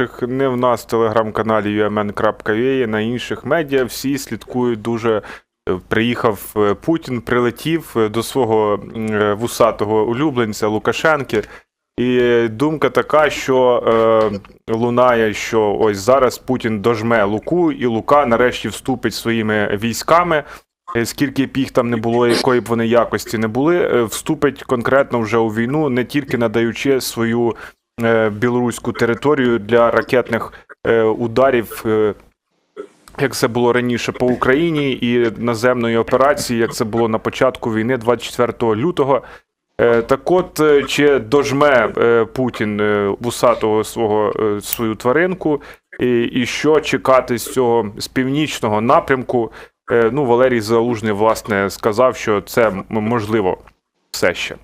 інших, не в нас в телеграм-каналі umn.ua, на інших медіа всі слідкують дуже. Е, Приїхав е, Путін, прилетів е, до свого вусатого улюбленця Лукашенки. І думка така, що е, лунає, що ось зараз Путін дожме Луку, і Лука нарешті вступить своїми військами. Скільки б їх там не було, якої б вони якості не були, вступить конкретно вже у війну, не тільки надаючи свою білоруську територію для ракетних е, ударів, е, як це було раніше по Україні, і наземної операції, як це було на початку війни 24 лютого. Е, Так от, е, чи дожме е, Путін е, вусатого свого е, свою тваринку, і, і що чекати з цього з північного напрямку? Е, Ну, Валерій Залужний, власне, сказав, що це можливо все ще.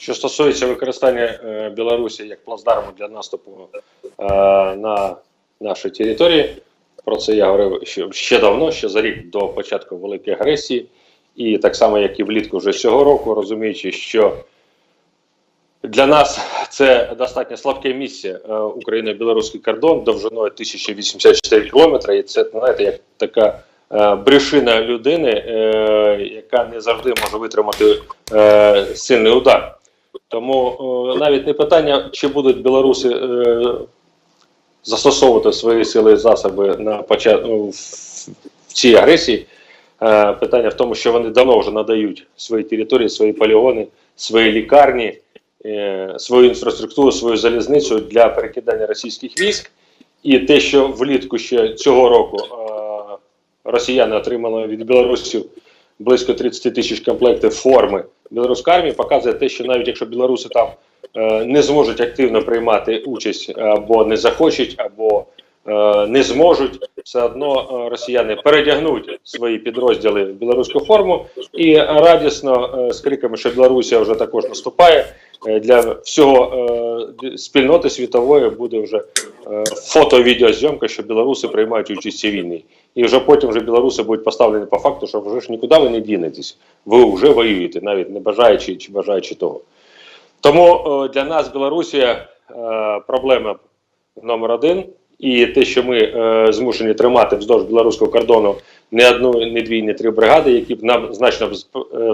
Що стосується використання е, Білорусі як плацдарму для наступу е, на нашій території, про це я говорив ще, ще давно, ще за рік до початку великої агресії, і так само, як і влітку вже цього року, розуміючи, що для нас це достатньо слабке місце е, Україно-білоруський кордон довжиною 1084 кілометри, і це знаєте, як така е, брюшина людини, е, яка не завжди може витримати е, сильний удар. Тому е, навіть не питання, чи будуть білоруси е, застосовувати свої сили і засоби на почат... ну, в, цій агресії. Е, питання в тому, що вони давно вже надають свої території, свої полігони, свої лікарні, е, свою інфраструктуру, свою залізницю для перекидання російських військ. І те, що влітку ще цього року е, росіяни отримали від білорусів близько 30 тисяч комплектів форми білоруської армії, показує те, що навіть якщо білоруси там е, не зможуть активно приймати участь або не захочуть, або е, не зможуть, все одно е, росіяни передягнуть свої підрозділи в білоруську форму і радісно е, з криками, що Білорусія вже також наступає. Е, Для всього е, спільноти світової буде вже е, фото-відеозйомка, що білоруси приймають участь у війні. І вже потім вже білоруси будуть поставлені по факту, що вже ж нікуди ви не дінетесь. Ви вже воюєте, навіть не бажаючи чи бажаючи того. Тому для нас Білорусія проблема номер один. І те, що ми е, змушені тримати вздовж білоруського кордону не одну, не дві, не три бригади, які б нам значно б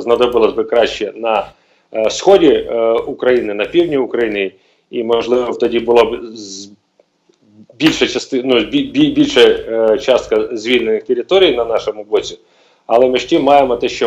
знадобилось би краще на е, сході е, України, на півдні України, і можливо тоді було б більше частина, ну, бі- бі- більша е, частка звільнених територій на нашому боці. Але ми ж ті маємо те, що маємо.